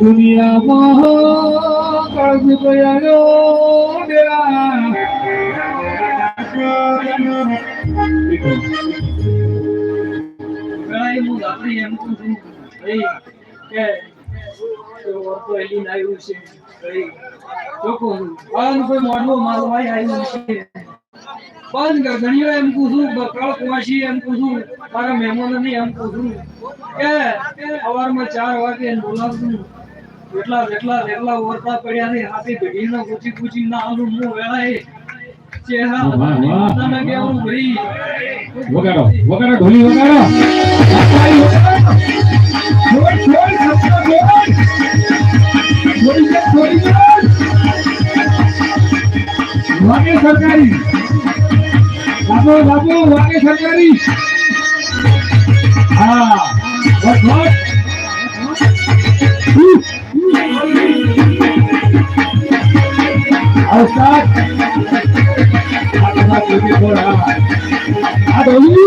દુનિયામાં હું આપણી એમ કહું છું. ભાઈ, કે તો વર્તો એલી આવ્યું છે. ભાઈ, ચોખ્ખું છું. બાળાનું કોઈ મોઢું મારવાય આવ્યું છે. બંધ કર ઘણીવાર એમ કહું છું બકરાળ કુવાસી એમ કહું છું, મારા મહેમાનોને એમ કહું કે સવારમાં ચાર વાગે એને બોલાવશું એટલા એટલા એટલા ઓરતા પડ્યા છે હાથી ઘડીનો પૂછી પૂછી ના આલું હું વેળાએ ચેહરા વાહ. કેવું ભાઈ વગાડો વગાડો ઢોલી વગાડો. વાગે સરકારી બાપુ બાપુ વાગે સરકારી હા વટ, વટ. আদলি